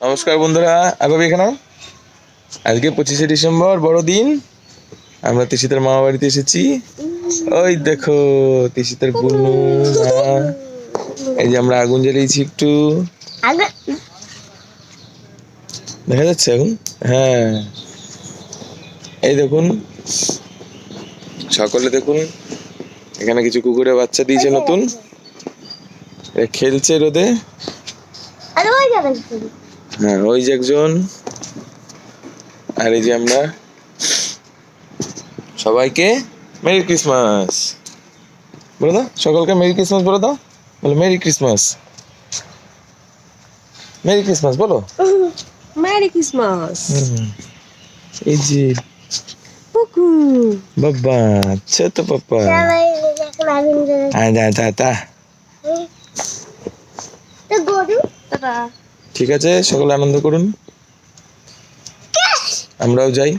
নমস্কার বন্ধুরা আগামী এখানে আজকে পঁচিশে ডিসেম্বর বড়দিন। আমরা তিশিতের মামা বাড়িতে এসেছি। ওই দেখো তিশিতের বুনু মা। এই যে আমরা আগুন জ্বালিয়েছি একটু। দেখা যাচ্ছে এখন? হ্যাঁ। এই দেখুন সকলে দেখুন এখানে কিছু কুকুরে বাচ্চা দিয়েছে নতুন। খেলছে রোদে। হ্যাঁ ওই যে একজন আর এই যে আমরা। সবাইকে মেরি ক্রিসমাস। বলে দাও সকলকে মেরি ক্রিসমাস বলে দাও। বলো মেরি ক্রিসমাস। মেরি ক্রিসমাস বলো। Merry Christmas. হুম। এই যে। বাবা ছোট পাপা। এখন আগুন জ্বালাচ্ছে। আয় দা দা দা তো গরু? ঠিক আছে? সকলে আনন্দ করুন। আমরাও যাই।